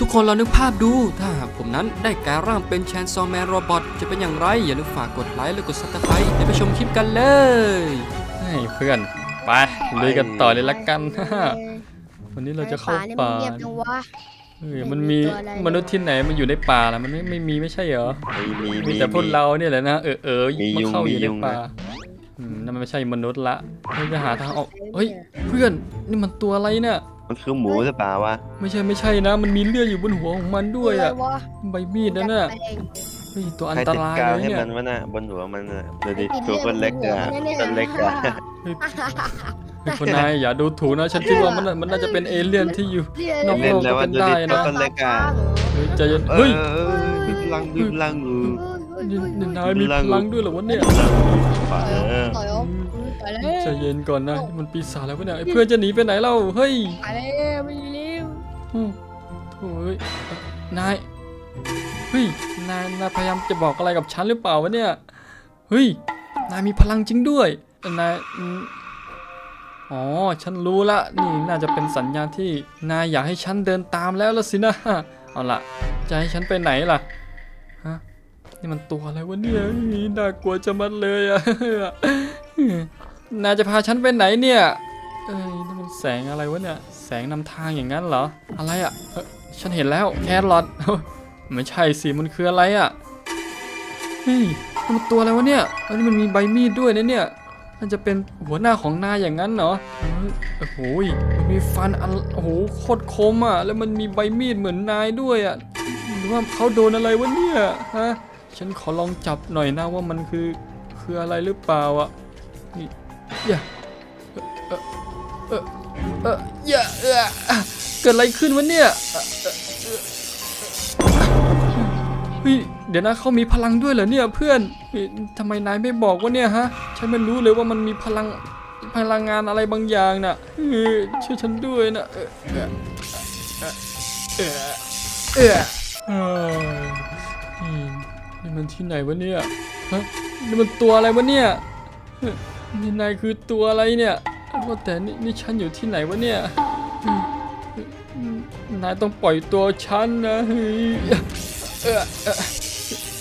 ทุกคนเรานึกภาพดู ถ้าหากผมนั้นได้กลายร่างเป็นแชนซอ m แมนโรบอทจะเป็นอย่างไร อย่าลืมฝากกดไลค์และกดซับสไครต์ให้ไปชมคลิปกันเลยให้เพื่อน ไปลุยกันต่อเลยละกัน วันนี้เราจะเข้านี่ป่ามันเงียบจังวะเออมันมีตัวอะไรมนุษย์ที่ไหนมันอยู่ในป่าล่ะมันไม่ไม่มีไม่ใช่เหรอ มีมีมีแต่พวกเราเนี่ยแหละนะเออเออมีมายุงเข้าอยู่มีในยุงป่านะอืมนั่นมันไม่ใช่มนุษย์ละเราจะหาทางออกเฮ้ยเพื่อนนี่มันตัวอะไรเนี่ย มันคือหมูหรือเปล่าวะไม่ใช่ไม่ใช่นะ มันมีเลือดอยู่บนหัวของมันด้วยอะไรวะใบมีดนั่นน่ะจับไปเองเฮ้ยตัวอันใครตจัดรายการเลยให้เนี่ยมันวะน่ะบนหัวมันน่ะดูดิติดตัวก็เล็กอะเลือดตัวเล็กอะเฮ้ยคุณนายอย่าดูถูกนะ ฉันคิดว่ามันน่ะมันน่าจะเป็นเอเลี่ยนที่อยู่ นอกโลเล่นกแล้วก็ว่าเป็นดูได้ดินะตัวก็เล็กอะเฮ้ยใจเย็นเอเฮ้ยอมีพลังมีพลังอือนี่นี่นายมีพลังด้วยเหรอวะเนี่ยฝ่าเออ ต่อยออก ต่อยแล้วใจเย็นก่อนนะนี่มันปีศาจแล้ววะเนี่ยไอ้เพื่อนจะหนีไปไหนเล่าเฮ้ยไปแล้วไม่รีบโอ้โถ่เอ้ยเอ่อนายเฮ้ยนายนายพยายามจะบอกอะไรกับฉันหรือเปล่าวะเนี่ยเฮ้ยนายมีพลังจริงด้วยนายอืมอ๋อฉันรู้ละนี่น่าจะเป็นสัญญาณที่นายอยากให้ฉันเดินตามแล้วละสินะเอาล่ะจะให้ฉันไปไหนล่ะฮะนี่มันตัวอะไรวะเนี่ยเฮ้ยน่ากลัวจะมัดเลยอะ นายจะพาฉันไปไหนเนี่ย เอ้ยนี่มันแสงอะไรวะเนี่ย แสงนำทางอย่างนั้นเหรอ อะไรอะ่ะเอ้ยฉันเห็นแล้วแครอท ไม่ใช่สิมันคืออะไรอะ่ะเฮ้ยนี่มันตัวอะไรวะเนี่ยอันนี้มันมีใบมีดด้วยนะเนี่ยน่าจะเป็นหัวหน้าของนายอย่างนั้นเหรอเฮ้ยโอ้โหยมันมีฟันอันโอ้โหโคตรคมอะ แล้วมันมีใบมีดเหมือนนายด้วยอะหรือว่าเขาโดนอะไรวะเนี่ยฮะ ฉันขอลองจับหน่อยนะว่ามันคือคืออะไรหรือเปล่าอะนี่ อย่าเออเอออย่าเออเกิดอะไรขึ้นวะเนี่ยเฮ้ยเดี๋ยวนะเขามีพลังด้วยเหรอเนี่ยเพื่อนทำไมนายไม่บอกวะเนี่ยฮะ ฉันไม่รู้เลยว่ามันมีพลังพลังงานอะไรบางอย่างน่ะเออช่วยฉันด้วยนะเออเออเออเออเออนี่นี่มันที่ไหนวะเนี่ยฮะนี่มันตัวอะไรวะเนี่ย นี่นายคือตัวอะไรเนี่ยว่าแต่นี่นี่ฉันอยู่ที่ไหนวะเนี่ย นายต้องปล่อยตัวฉันนะเฮ้ย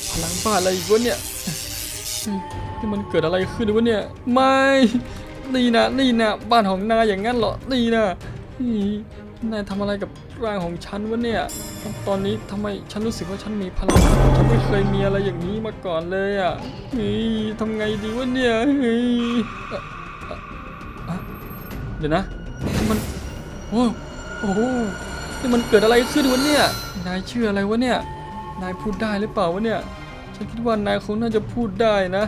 พลังบ้าอะไรอีกวะเนี่ยนี่มันเกิดอะไรขึ้นวะเนี่ย ไม่ นี่นะ นี่นะ บ้านของนายอย่างนั้นเหรอ นี่นะ นายทำอะไรกับร่างของฉันวะเนี่ย ตอนนี้ทำไมฉันรู้สึกว่าฉันมีพลัง ฉันไม่เคยมีอะไรอย่างนี้มาก่อนเลยอะเฮ้ยทำไงดีวะเนี่ยเฮ้ยเอ่อเดี๋ยวนะ มันโอ้โอ้โหนี่มันเกิดอะไรขึ้นวะเนี่ย นายชื่ออะไรวะเนี่ย นายพูดได้หรือเปล่าวะเนี่ย ฉันคิดว่านายคงน่าจะพูดได้นะ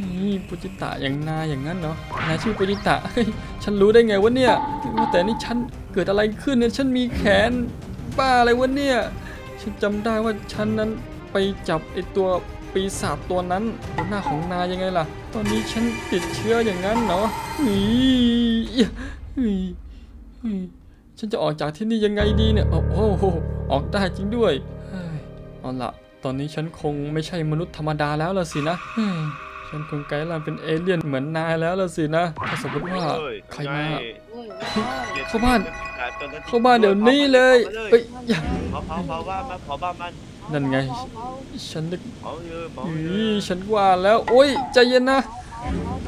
นี่ปุจิตะอย่างนายอย่างนั้นเนาะนายชื่อปุจิตะฉันรู้ได้ไงวะเนี่ยว่าแต่นี่ฉันเกิดอะไรขึ้นเนี่ยฉันมีแขนบ้าอะไรวะเนี่ยฉันจำได้ว่าฉันนั้นไปจับไอตัวปีศาจตัวนั้นหัวหน้าของนายยังไงล่ะ ตอนนี้ฉันติดเชื้ออย่างนั้นเนาะนี่ฉันจะออกจากที่นี่ยังไงดีเนี่ย โอ้โห ออกได้จริงด้วยเอาละตอนนี้ฉันคงไม่ใช่มนุษย์ธรรมดาแล้วละสินะ ฉันคงกลายร่างเป็นเอเลี่ยนเหมือนนายแล้วละสินะถ้าสมมติว่าใครมา เข้าบ้าน เข้าบ้านเดี๋ยวนี้เลยเอ้ยอย่าเผาเผาเผาบ้านมันเผาบ้านมันนั่นไง ฉันนึกเผาเลยเผาอีเลยฉันว่าแล้วโอ้ยใจเย็นนะ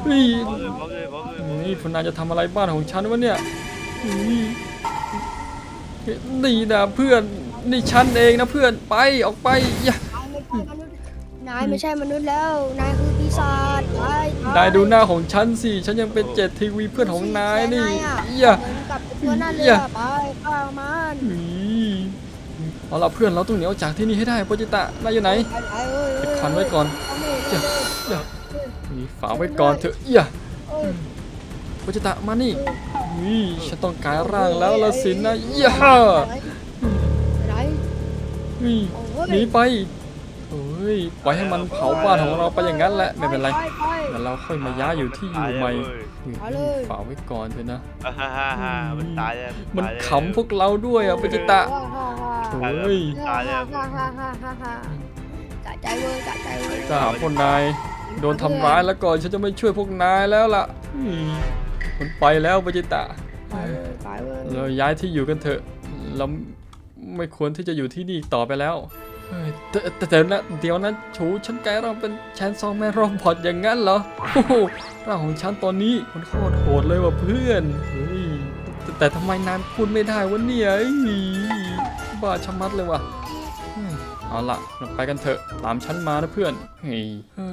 เฮ้ยเผาเลยเผาเลยเผาเลยนี่คุณนายจะทำอะไรบ้านของฉันวะเนี่ยนี่นี่นะเพื่อนนี่ฉันเองนะเพื่อนไปออกไปอย่า นายไม่ใช่มนุษย์แล้ว นายคือปีศาจไปไปนายดูหน้าของฉันสิ ฉันยังเป็นเจ็ดทีวีเพื่อนของนายนี่นายอะอย่าเหมือนกับตัวนั่นเลยอย่าอะไปฆ่ามันนี่เอาละเพื่อนเราต้องหนีออกจากที่นี่ให้ได้โปจิตะนายอยู่ไหนไปไปเอ้ยปิดเอ้ยควันไว้ก่อนเอาไม่อย่าอย่านี่ฝาไว้ก่อนเถอะอย่าเอ้ย โปจิตะมานี่นี่ฉันต้องกลายร่างแล้วละสินะอย่าไปไหนนี่โอ้ยหนีไป เฮ้ยปล่อยให้มันเผาบ้านของเราไปอย่างนั้นแหละไม่เป็นไรไปไปเดี๋ยวเราค่อยมาย้ายอยู่ที่อยู่ใหม่นี่เอาเลยฝากไว้ก่อนเถอะนะฮ่าฮ่าฮ่าฮ่ามันตายแล้วมันตายแล้ว ขำพวกเราด้วยอะปจิตะฮ่าฮ่าฮ่าโอ้ยตายแล้ว ฮ่าฮ่าฮ่าฮ่าฮ่าสะใจเว้ยสะใจเว้ย ถ้าหากพวกนายโดนทำร้ายแล้วก่อนฉันจะไม่ช่วยพวกนายแล้วล่ะอืมมันไปแล้วปจิตะ ไปเว้ยไปเว้ยเราย้ายที่อยู่กันเถอะ เราไม่ควรที่จะอยู่ที่นี่อีกต่อไปแล้วเฮ้ย แต่แต่แต่นะเดี๋ยวนะชูฉันกลายร่างเป็นแชนซองแมนรอมพอดอย่างนั้นเหรอโอ้โหร่างของฉันตอนนี้มันโคตรโหดเลยว่ะเพื่อนเฮ้ยแต่แต่ทำไมนานพูดไม่ได้วะเนี่ยบ้าชะมัดเลยว่ะเอาล่ะเราไปกันเถอะตามฉันมานะเพื่อนเฮ้ยเฮ้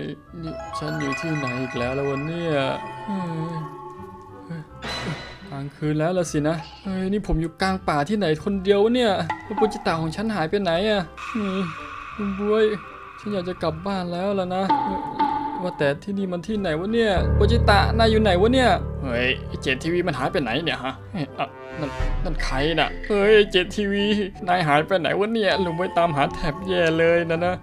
ยนี่ฉันอยู่ที่ไหนอีกแล้วแล้ววันเนี้ยางคืนแล้วละสินะเฮ้ยนี่ผมอยู่กลางป่าที่ไหนคนเดียวเนี่ยแล้วปุจิตาของฉันหายไปไหนอะนี่ลุงบวยฉันอยากจะกลับบ้านแล้วล่ะนะ ว่าแต่ที่นี่มันที่ไหนวะเนี่ยปุจิตานายอยู่ไหนวะเนี่ยเฮ้ยเจนทีวีมันหายไปไหนเนี่ยฮะนั่นนั่นใครน่ะเฮ้ยเจนทีวีนายหายไปไหนวะเนี่ยลุงบวยตามหาแถบแย่เลยนะนะ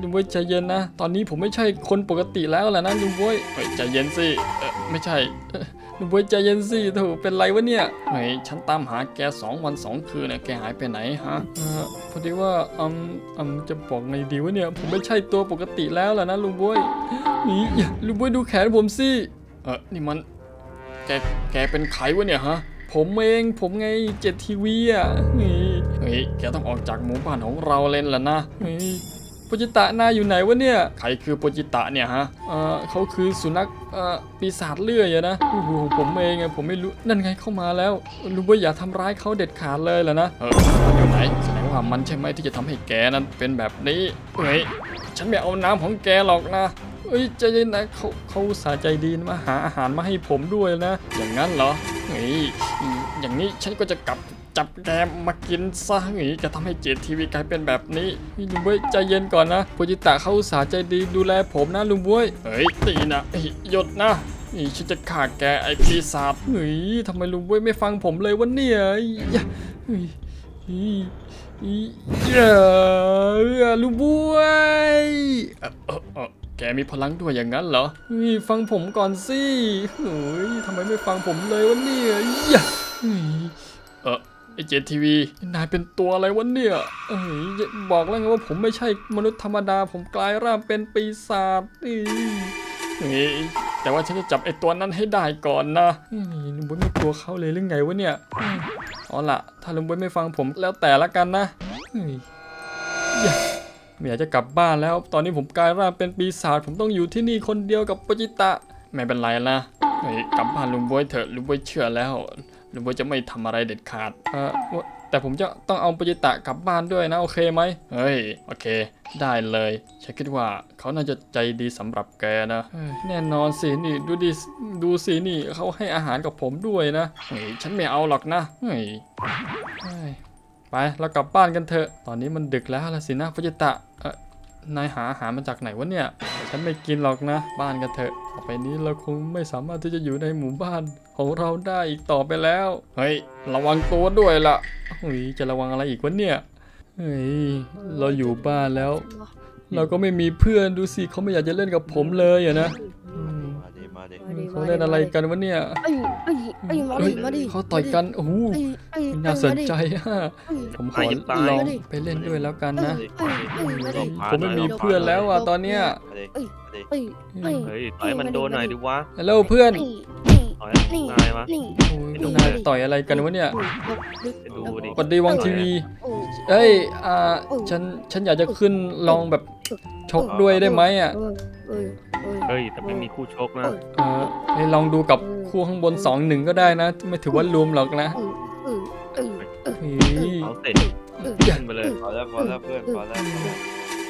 ลุงบวยใจเย็นนะ ตอนนี้ผมไม่ใช่คนปกติแล้วล่ะนะลุงบวยใจเย็นสิเไม่ใช่เอ่อลุงบวยใจเย็นสิถูเป็นไรวะเนี่ยเฮ้ยฉันตามหาแกสองวันสองคืนเนี่ยแกหายไปไหนฮะเออพอดีว่าอืมอืมจะบอกไงดีวะเนี่ย ผมไม่ใช่ตัวปกติแล้วล่ะนะลุงบวยนี่ลุงบวยดูแขนผมสิเออนี่มัน แกแกเป็นใครวะเนี่ยฮะผมเองผมไงเจ็ดทีวีอะเฮ้ยแกต้องออกจากหมู่บ้านของเราเล่นล้วนะเฮ้ย ปจิตะนายอยู่ไหนวะเนี่ย ใครคือโปจิตะเนี่ยฮะเออเขาคือสุนัขเอ่อปีศาจเลื่อยอะนะโอ้โหผมเองอะผมไม่รู้นั่นไงเข้ามาแล้ว รู้ว่าอย่าทำร้ายเขาเด็ดขาดเลยแหละนะเออมันอยู่ไหนแสดงว่ามันใช่ไหมที่จะทำให้แกนั้นเป็นแบบนี้เฮ้ยฉันไม่เอาน้ำของแกหรอกนะเอ้ยใจเย็นนะเขาเขาอุตสาห์ใจดีนะมาหาอาหารมาให้ผมด้วยนะ อย่างนั้นเหรอเฮ้ยอืมอย่างนี้ฉันก็จะกลับ จับแกมากินซะเฮ้จะทำให้เจดทีวีกลายเป็นแบบนี้นี่ลุงบวยใจเย็นก่อนนะโปจิตะเขาอุตส่าห์ใจดีดูแลผมนะลุงบวยเฮ้ยตีนะเฮ้ยหยดนะนี่ฉันจะฆ่าแกไอ้ปีศาจเฮ้ยทำไมลุงบวยไม่ฟังผมเลยวะเนี่ยเฮ้ยเฮ้ยเฮ้ยเฮ้ยเอ้ยลุงบวยเออแกมีพลังด้วยอย่างนั้นเหรอเฮ้ยฟังผมก่อนสิเฮ้ยทำไมไม่ฟังผมเลยวะเนี่ยเฮ้ยเออ ไอเจทีวีนายเป็นตัวอะไรวะเนี่ยเอ้ยบอกแล้วไงว่าผมไม่ใช่มนุษย์ธรรมดา ผมกลายร่างเป็นปีศาจนี่เฮ้ยแต่ว่าฉันจะจับไอตัวนั้นให้ได้ก่อนนะเฮ้ยลุงบวยไม่กลัวเขาเลยหรือไงวะเนี่ยเอาล่ะ ถ้าลุงบวยไม่ฟังผมแล้วแต่ละกันนะเฮ้ยยะไม่อยากจะกลับบ้านแล้ว ตอนนี้ผมกลายร่างเป็นปีศาจผมต้องอยู่ที่นี่คนเดียวกับปจิตะ ไม่เป็นไรนะกลับบ้านลุงบวยเถอะลุงบวยเชื่อแล้ว ลุงบวยจะไม่ทำอะไรเด็ดขาดเออแต่ผมจะต้องเอาปจิตะกลับบ้านด้วยนะ โอเคไหมเฮ้ย โอเค ได้เลยฉันคิดว่าเขาน่าจะใจดีสำหรับแกนะแน่นอนสินี่ดูดิดูสินี่เขาให้อาหารกับผมด้วยนะเฮ้ยฉันไม่เอาหรอกนะเฮ้ยไปเรากลับบ้านกันเถอะ ตอนนี้มันดึกแล้วละสินะพุจิตะ นายหาอาหารมาจากไหนวะเนี่ย ฉันไม่กินหรอกนะ บ้านกันเถอะ ต่อไปนี้เราคงไม่สามารถที่จะอยู่ในหมู่บ้านของเราได้อีกต่อไปแล้ว เฮ้ย ระวังตัวด้วยล่ะเฮ้ย จะระวังอะไรอีกวะเนี่ย เฮ้ย เราอยู่บ้านแล้ว เราก็ไม่มีเพื่อนดูสิเขาไม่อยากจะเล่นกับผมเลยอะนะ มาดิมาดิ เขาเล่นอะไรกันวะเนี่ยเอ้ยเอ้ยเอ้ยมาเฮ้ดิยมาดิเขาต่อยกันโอ้โหเอ้ยเอ้ยน่าสนใจฮะเอ้ยผมขอลองไปเล่นด้วยแล้วกันนะเอ้ยเอ้ยมาดิผมไม่มีเพื่อนแล้วอะตอนเนี้ยมาดิมาดิเอ้ยเอ้ยเฮ้ยต่อยให้มันโดนหน่อยดิวะฮัลโหลเพื่อนนี่นี่ต่อยให้นี่นายมานี่โอ้ยนายต่อยอะไรกันวะเนี่ยไปดูดิสวัสดีวังทีวีโอ้ยเอ้ยอ่าฉันฉันอยากจะขึ้นลองแบบชกด้วยได้ไหมอะ เอ้ยเอ้ยเอ้ย เฮ้ย แต่ไม่มีคู่ชกนะ เออให้ลองดูกับคู่ข้างบนสองหนึ่งก็ได้นะ ไม่ถือว่ารวมหรอกนะเอ้ยเอ้ยเอ้ยเฮ้ยเอาเสร็จอย่าขึ้นไปเลยพอแล้วพอแล้วเพื่อนพอแล้วพอแล้ว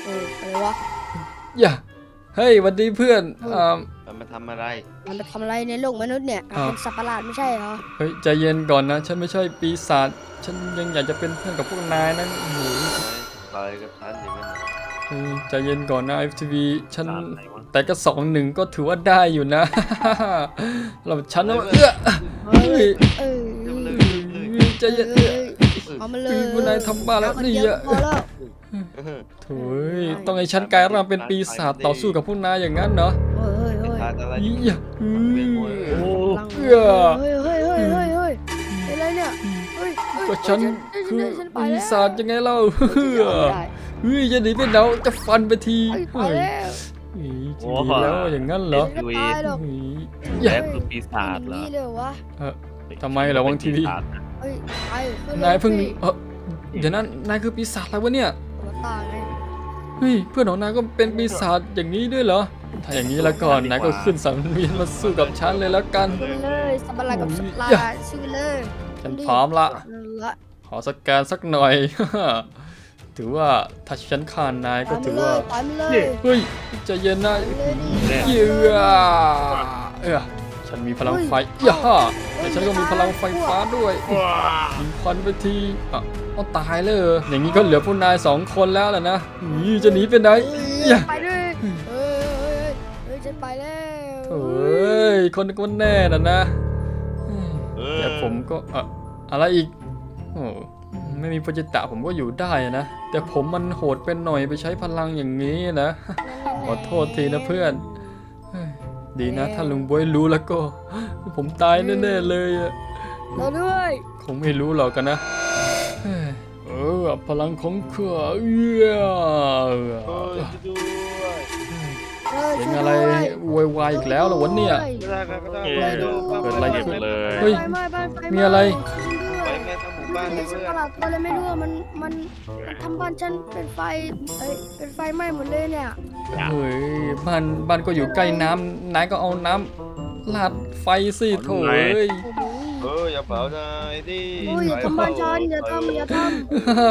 เอ้ยอะไรวะ อย่าเฮ้ยหวันดีเพื่อนอ่า มันมาทำอะไรมันไปทำอะไรในโลกมนุษย์เนี่ยอ้าวเป็นสัตว์ประหลาดไม่ใช่เหรอ เฮ้ยใจเย็นก่อนนะ ฉันไม่ใช่ปีศาจฉันยังอยากจะเป็นเพื่อนกับพวกนายนั่นโอ้โหต่อยกับฉันดิมันเฮ้ย ใจเย็นก่อนนะ FTV ฉันตามไหนวะ แต่ก็สองหนึ่งก็ถือว่าได้อยู่นะ เราฉันว่าเอื้อเฮ้ยเฮ้ยเอ้ยใจเย็นเอ้ยเอามาเลเฮ้ยยผู้นายทำบ้าแล้วเอามานี่เยอะอะ พอแล้วโถุยต้องให้ฉันกลายร่างเป็นปีศาจต่อสู้กับพวกนายอย่างนั้นเหรอเฮ้ยเฮ้ยเป็นเฮ้ยทานอะไรอีอยู่ยะอืม โอ้เอื้อ เฮ้ยเฮ้ยเฮ้ยเฮ้ยเฮ้ยอะไรเนี่ยเฮ้ยเฮ้ยก็ฉันเฮ้ยคือฉันไปปีแล้วศาจยังไงเล่าฉันเฮ้ยจะเอาไม่ได้ เฮ้ยจะหนีไปไหนจะฟันไปทีเฮ้ยไปเฮ้ยแล้วเฮ้ยจะดีแล้วอย่างนั้นเหรอไม่ตายหรอกเฮ้ยแย่คือปีศาจเหรอนี่เลยวะเออทำไมเหรอวางทีวีปีศาจนะเฮ้ยไปขึ้นเลยนายเพิ่งสิเออเดี๋ยวนั้นนายคือปีศาจอะไรวะเนี่ยตัวตาไงเฮ้ยเพื่อนของนายก็เป็นปีศาจอย่างนี้ด้วยเหรอถ้าอย่างนี้แล้วก่อนนายก็ขึ้นสังเวียนมาสู้กับฉันเลยแล้วกันขึ้นเลยสับปะรดกับสับปะรอย่าดชื่อเลยฉันพร้อมละนั่นละขอสแกนสักหน่อย ถือว่าถ้าฉันฆ่านายก็ตามถือเลว่ายตามเลยเฮ้ยใจะเย็นนะตามเลยดิเนี่ยเยื่อเออฉันมีพลังไฟย่าแต่ฉันก็มีพลังไฟฟ้าด้วยยิงควันไปทีอะเอาตายเลยเหรออย่างนี้ก็เหลือพวกนายสองคนแล้วแหละนะนี่จะหนีไปไหนอย่าไปด้วยเฮ้ยเฮ้ยเฮ้ยฉันไปแล้วโอ้ยคนก็แน่น่ะนะเออแต่ผมก็เอ่ออะไรอีกโอ้ ไม่มีโปรเจตะผมก็อยู่ได้อะนะ แต่ผมมันโหดเป็นหน่อยไปใช้พลังอย่างนี้นะขอโทษทีนะเพื่อนเฮ้ยดีนะถ้าลุงบวยรู้แล้วก็ ผมตายแน่ๆเลยอะเราด้วยคงไม่รู้หรอกกันนะเฮ้ยเออพลังของเขือเอื้อเออช่วยด้วยเออเป็นช่วยอะไรด้วยโวยวายอีกแล้วเหรอวะเนี่ย ไม่ได้ครับไม่ได้เอไม่อได้ดูเกิดอะไรขึ้นเลย เฮ้ยไฟไหม้บ้านไฟหมีอะไรไปแม่ทั้งหมู่ บ้านเลไอ้ยสัตเพื่ว์อประหนลาดตัวอะไรไม่รู้อะมันมันมันทำบ้านฉันเป็นไฟเอ้ยเป็นไฟไหม้หมดเลยเนี่ยเฮ้ยบ้านบ้านก็อยู่ใกล้น้ำนายก็เอาน้ำลาดไฟสิโถเอ้ย โอ้โหเอออย่าเผานายดิโอ้ยอย่าทำบ้านฉันอย่าทำอย่าทำฮ่า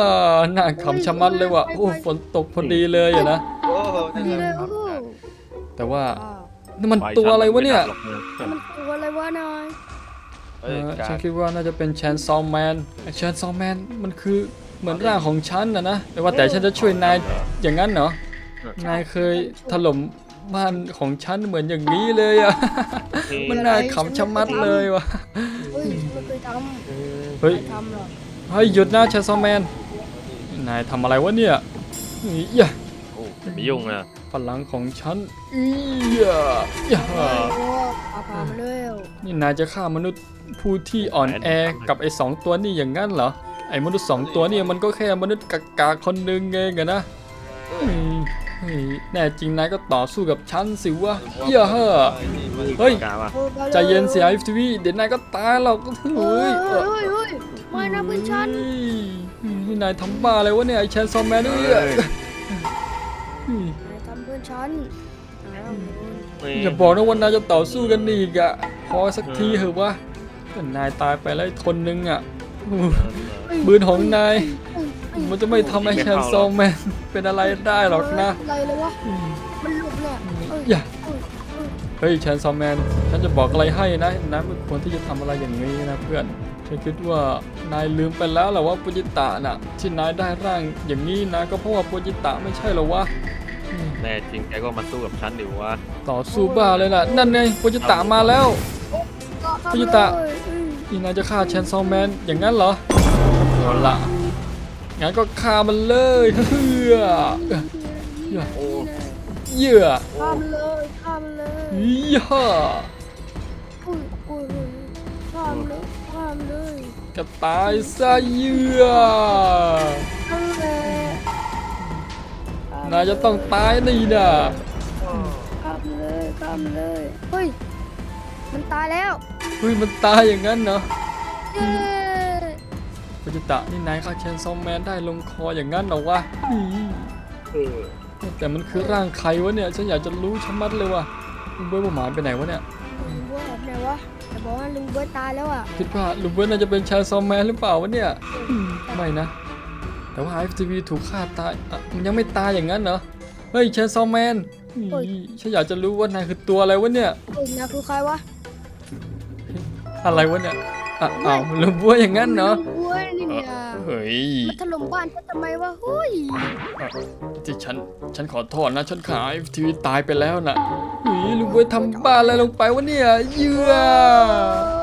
น่าขำชะมัดเลยว่ะโอ้ฝนตกพอดีเลยอะนะ โอ้โหดีเลยโอ้โหแต่ว่าอ่านี่มันตัวอะไรวะเนี่ย มันตัวอะไรวะนาย เอ้ยเออการฉันคิดว่าน่าจะเป็นแชนซอมแมนแชนซอมแมนมันคือเหมือนร่างของฉันนะนะแต่ว่าแต่ฉันจะช่วยนายอย่างนั้นเหรอนายเคยถล่มบ้านของฉันเหมือนอย่างนี้เลยอะมันน่าขำชะมัดเลยว่ะเฮ้ยไม่เคยทำเฮ้ยไม่ทำหรอกเฮ้ยหยุดนะแชนซอมแมน นายทำอะไรวะเนี่ยอียะโอ้ไม่ยุ่งนะพลังของฉันอียะยะโอ้พาพามาเร็วนี่นายจะฆ่ามนุษย์ ผู้ที่อ่อนแอกับไอ้สองตัวนี่อย่างนั้นเหรอ ไอ้มนุษย์สองตัวนี่มันก็แค่มนุษย์กากาคนหนึ่งเองอะนะเฮ้ยเฮ้ยแน่จริงนายก็ต่อสู้กับฉันสิวะเหี้ยเฮ้อเฮ้ยกล้าปะโอ้ไปร็วใจเย็นเสียไอฟทีวีเดี๋ยวนายก็ตายหรอกเฮ้เฮ้ยยเฮ้ยเฮ้ยเฮ้ยไม่นะเพื่อนฉันเฮ้ยนี่นายทำบ้าอะไรวะเนี่ยไอแชนซอมแมนเอ้ยเอ้ยนายทำเพื่อนฉันอ้าวไม่อย่าบอกนะว่านายจะต่อสู้กันอีกอะพอสักทีเหอะวะ แต่นายตายไปแล้วอีกคนนึงอะปืนของนาย มันจะไม่ทำไอแชนซอมแมนเป็นอะไรได้หรอกนะอะไรเลยวะมันหลุดเนี่เอ้ยอย่าเฮ้ยแชนซอมแมน ฉันจะบอกอะไรให้นะนายควรที่จะทำอะไรอย่างนี้นะเพื่อนฉันคิดว่านายลืมไปแล้วเหรอว่าปุจิตะน่ะที่นายได้ร่างอย่างนี้นะ ก็เพราะว่าปุจิตะไม่ใช่เหรอวะแน่จริงแกก็มาสู้กับฉันดิวะต่อสู้บ้าเลยล่ะ นั่นไงปุจิตะมาแล้ว เข้าพี่ตะ เลยอืมนี่นายจะฆ่าแชนซอมแมนอย่างนั้นเหรอเอาละงั้นก็ฆ่ามันเลยเฮ้ยโอ้เหยื่อข้ามเลยข้ามเลยย่าอุ้ยอุ้ยอุ้ยข้ามเลยข้ามเลยกระตายซะเหยื่อนั่นแหละนายจะต้องตายนี่นะข้ามเลยข้ามเลยเฮ้ยมันตายแล้ว เฮ้ยมันตายอย่างนั้นเนาะเย้ปุจิตะนี่นายฆ่าแชนซอมแมนได้ลงคออย่างนั้นเหรอวะอืมเออแต่มันคือร่างใครวะเนี่ยฉันอยากจะรู้ชะมัดเลยว่ะลุงเบิร์ดหมายไปไหนวะเนี่ยลุงเบิร์ดไหนวะแต่บอกว่าลุงเบิร์ดตายแล้วอะคิดว่าลุงเบิร์ดน่าจะเป็นแชนซอมแมนหรือเปล่าวะเนี่ยอืมไม่นะ แต่ว่า FTV ถูกฆ่าตายอะมันยังไม่ตายอย่างนั้นเหรอเฮ้ยแชนซอมแมนอีฉันอยากจะรู้ว่านายคือตัวอะไรวะเนี่ยเฮ้ยนะคือใครวะ อะไรวะเนี่ยอะอ้าวลุงเบิร์ดอย่างนั้นเนาะลุงเบิร์ดนี่เนี่ยเฮ้ยมาถล่มบ้านฉันทำไมวะเฮ้ยที่ฉันฉันขอโทษนะฉันขายทีวีตายไปแล้วนะเฮ้ยลุงเบิร์ดทำบ้าอะไรลงไปวะเนี่ยเหยื่อเอ